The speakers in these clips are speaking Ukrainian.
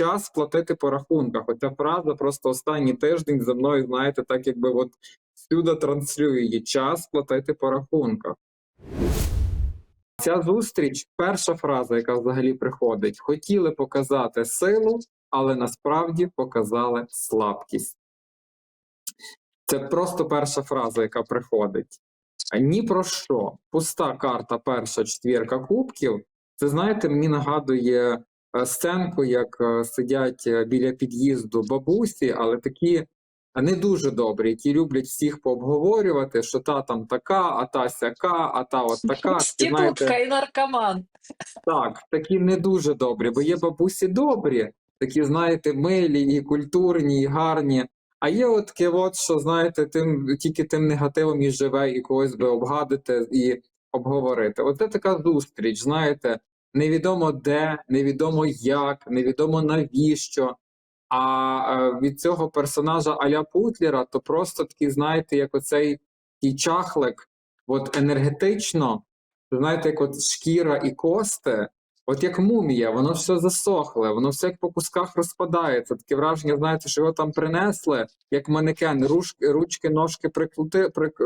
час платити по рахунках. Оця фраза просто останній тиждень за мною, знаєте, так якби от всюди транслює її час платити по рахунках. Ця зустріч, перша фраза, яка взагалі приходить: хотіли показати силу, але насправді показали слабкість. Це просто перша фраза, яка приходить. А Ні про що. Пуста карта, перша четвірка кубків. Це знаєте, мені нагадує сценку, як е, сидять е, біля під'їзду бабусі, але такі е, не дуже добрі, які люблять всіх пообговорювати, що та там така, а та сяка, а та от така. Проститутка і наркоман. так, такі не дуже добрі, бо є бабусі добрі, такі, знаєте, милі, і культурні, і гарні. А є от таке, от, що знаєте, тим тільки тим негативом і живе, і когось би обгадити і обговорити. Оце така зустріч, знаєте, невідомо де, невідомо як, невідомо навіщо. А е, від цього персонажа Аля Путлера, то просто такий, знаєте, як оцей такий чахлик, от енергетично, знаєте, як от шкіра і кости, от як мумія, воно все засохле, воно все як по кусках розпадається. Таке враження, знаєте, що його там принесли, як манекен, ручки, ручки ножки прикрути, прик,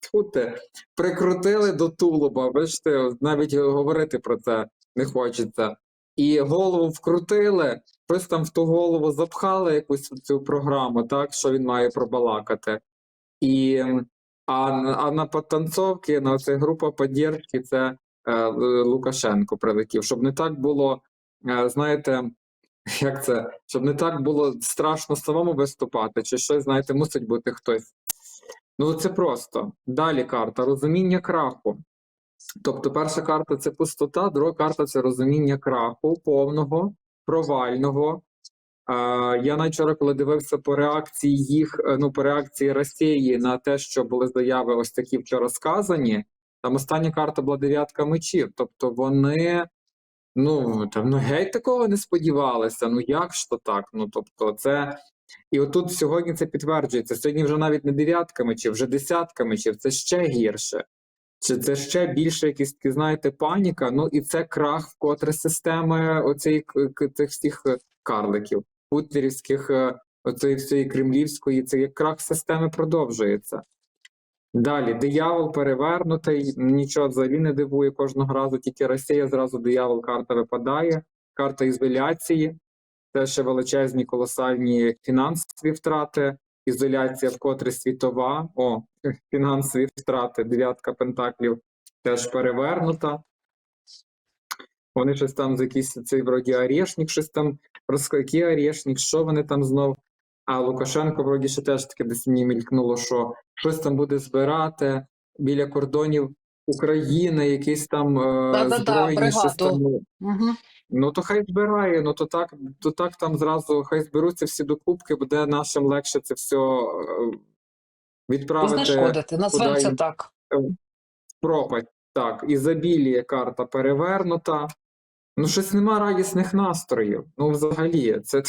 тьфу ти, прикрутили до тулуба. Бачите, навіть говорити про це не хочеться. І голову вкрутили, щось там в ту голову запхали якусь цю програму, так що він має пробалакати. І а, а на потанцовки, на ця група поддержки, це е, Лукашенко прилетів, щоб не так було, е, знаєте, як це, щоб не так було страшно самому виступати, чи щось, знаєте, мусить бути хтось. Ну, це просто. Далі карта розуміння краху. Тобто, перша карта це пустота, друга карта це розуміння краху повного, провального. Я навіть коли дивився по реакції їх, е, ну по реакції Росії на те, що були заяви ось такі вчора сказані. Там остання карта була дев'ятка мечів. Тобто вони ну там ну геть такого не сподівалися. Ну як ж то так? Ну тобто, це і отут сьогодні це підтверджується. Сьогодні вже навіть не дев'ятка мечів, вже десятка мечів. Це ще гірше. Чи це ще більше якісь знаєте, паніка? Ну і це крах вкотре системи к- цих всіх е, карликів, путлерівських, е, оцеї всієї кремлівської, це як крах системи продовжується. Далі, диявол перевернутий, нічого взагалі не дивує кожного разу, тільки Росія зразу диявол карта випадає, карта ізоляції, це ще величезні колосальні фінансові втрати, ізоляція вкотре світова, о, фінансові втрати, дев'ятка пентаклів теж перевернута. Вони щось там з якийсь цей вроді Орешник, щось там розк- який Орешник, що вони там знов. А Лукашенко, вроді, ще теж таке десь мені мількнуло, що щось там буде збирати біля кордонів України, якісь там е, збройні бригаду. Угу. Ну то хай збирає, ну то так, то так там зразу хай зберуться всі докупки, буде нашим легше це все е, відправити Знешкодити, це так. в пропасть. Так, ізобіліє карта перевернута. Ну, щось нема радісних настроїв. Ну, взагалі, це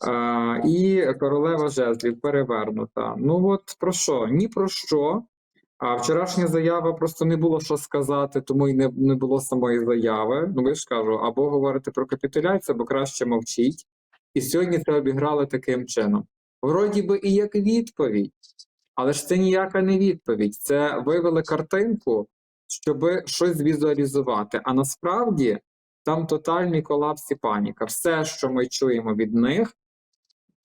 а, і королева жезлів перевернута. Ну от про що? Ні про що. А вчорашня заява просто не було що сказати, тому й не, не було самої заяви. Ну, я ж кажу, або говорити про капітуляцію, або краще мовчіть. І сьогодні це обіграли таким чином. Вроді би і як відповідь, але ж це ніяка не відповідь. Це вивели картинку, щоб щось візуалізувати. А насправді там тотальний колапс і паніка. Все, що ми чуємо від них,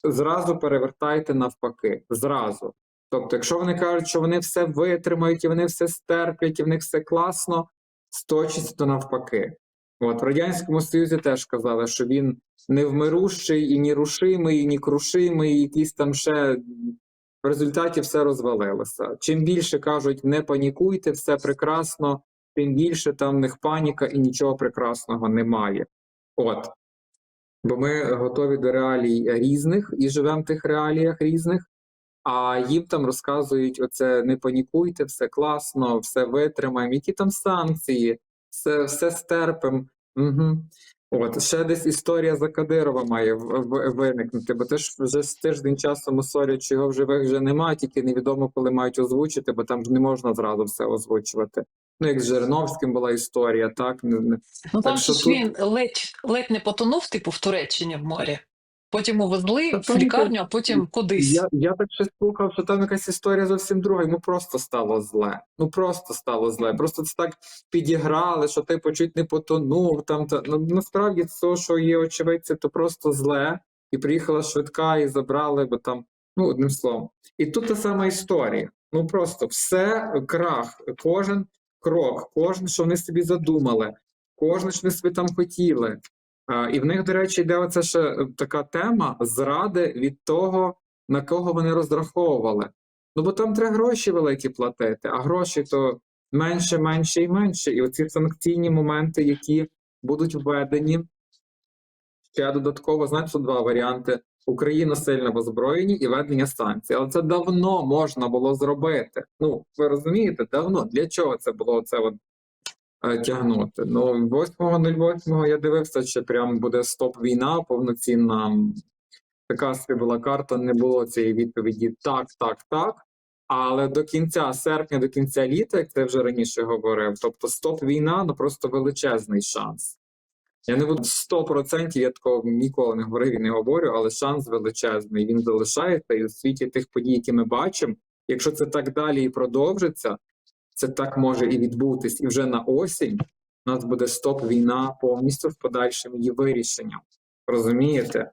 зразу перевертайте навпаки. Зразу. Тобто, якщо вони кажуть, що вони все витримають, і вони все стерплять, і в них все класно, сточиться то навпаки. От в Радянському Союзі теж казали, що він невмирущий, і ні рушимий, і ні крушимий, і якийсь там ще в результаті все розвалилося. Чим більше кажуть, не панікуйте, все прекрасно, тим більше там в них паніка і нічого прекрасного немає. От. Бо ми готові до реалій різних і живемо в тих реаліях різних, а їм там розказують: оце не панікуйте, все класно, все витримаємо, які там санкції, все, все стерпимо. Угу. От ще десь історія за Кадирова має виникнути, бо теж вже з тиждень часу мусорять, що його в живих вже немає, тільки невідомо, коли мають озвучити, бо там ж не можна зразу все озвучувати. Ну, як з Жириновським була історія, так Ну там що ж тут- він ледь, ледь не потонув, типу, в Туреччині в морі. Потім увезли Та в лікарню, а потім кудись. Я, я так ще слухав, що там якась історія зовсім друга, йому просто стало зле. Ну просто стало зле. Просто це так підіграли, що ти почуть не потонув. Там та ну насправді це, що є очевидці, то просто зле. І приїхала швидка і забрали, бо там, ну одним словом. І тут та сама історія. Ну просто все крах, кожен крок, кожен, що вони собі задумали, кожне, що вони собі там хотіли. А, І в них, до речі, йде оце ще е, така тема зради від того, на кого вони розраховували. Ну бо там треба гроші великі платити, а гроші то менше, менше і менше. І оці санкційні моменти, які будуть введені, ще додатково, знаєте, два варіанти: Україна сильно в озброєнні і введення санкцій. Але це давно можна було зробити. Ну, ви розумієте, давно. Для чого це було це е, тягнути. Ну, 8.08 я дивився, чи прям буде стоп-війна повноцінна. Така собі була карта, не було цієї відповіді так, так, так. Але до кінця серпня, до кінця літа, як я вже раніше говорив, тобто стоп-війна ну просто величезний шанс. Я не буду 100%, я такого ніколи не говорив і не говорю, але шанс величезний. Він залишається, і у світі тих подій, які ми бачимо, якщо це так далі і продовжиться, це так може і відбутись. І вже на осінь у нас буде стоп-війна повністю з подальшим її вирішенням. Розумієте?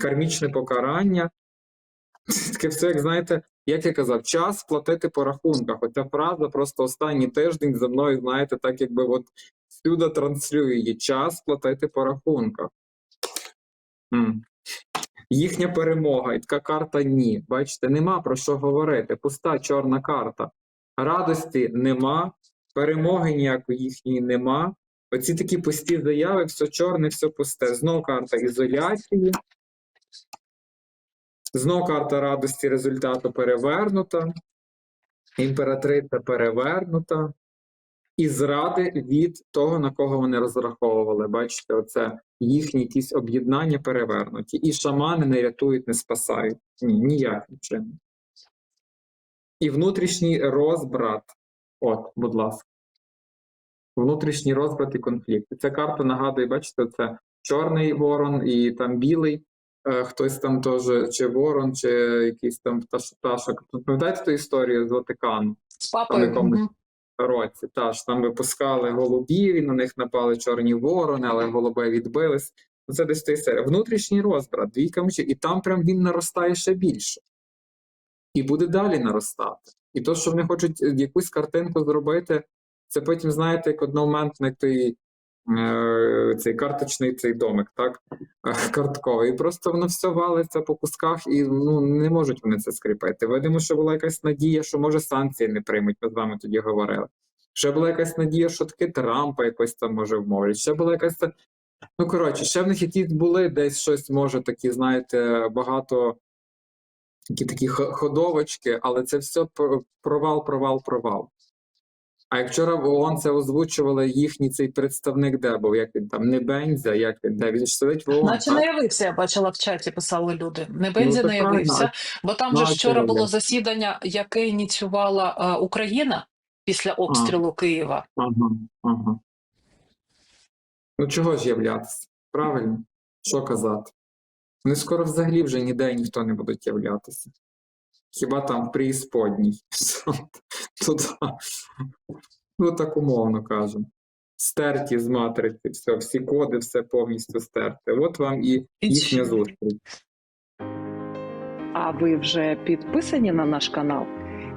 Кармічне покарання. Таке все, як знаєте, як я казав, час платити по рахунках. Оця фраза просто останній тиждень за мною, знаєте, так якби от всюди транслює її. Час платити по рахунках. М. Їхня перемога, і така карта ні. Бачите, нема про що говорити. Пуста чорна карта. Радості нема, перемоги ніякої їхньої нема. Оці такі пусті заяви, все чорне, все пусте. Знов карта ізоляції. Знов карта радості результату перевернута. Імператриця перевернута. І зради від того, на кого вони розраховували. Бачите, оце їхні якісь об'єднання перевернуті. І шамани не рятують, не спасають. Ні, ніяким чином. І внутрішній розбрат. От, будь ласка. Внутрішній розбрат і конфлікт. Ця карта нагадує, бачите, це чорний ворон і там білий. Е, хтось там теж, чи ворон, чи якийсь там пташ, пташок. Пам'ятаєте ту історію з Ватикану? З папою. якомусь році. Та ж там випускали голубів, і на них напали чорні ворони, але голуби відбились. Це десь той серія. Внутрішній розбрат, двійка мечів, і там прям він наростає ще більше. І буде далі наростати. І то, що вони хочуть е, якусь картинку зробити, це потім, знаєте, як одномоментний той е, цей карточний цей домик, так? Картковий. І просто воно все валиться по кусках, і ну, не можуть вони це скріпити. Видимо, що була якась надія, що може санкції не приймуть. Ми з вами тоді говорили. Ще була якась надія, що таки Трампа якось там може вмовлять. Ще була якась. Ну, коротше, ще в них якісь були десь щось, може, такі, знаєте, багато які такі ходовочки, але це все провал, провал, провал. А як вчора в ООН це озвучували їхній цей представник, де був, як він там, не Бензя, як він, де він ж сидить в ООН. Наче не явився, я бачила в чаті, писали люди. Не Ну, це не правильно. явився, бо там Ну, же ж вчора було засідання, яке ініціювала е, Україна після обстрілу Києва. Ага, ага. Ну чого ж являтися? Правильно? Що казати? Вони скоро взагалі вже ніде ніхто не будуть являтися. Хіба там в преісподній. Ну, так умовно кажемо. Стерті з матриці, все, всі коди, все повністю стерте. От вам і їхня зустріч. А ви вже підписані на наш канал?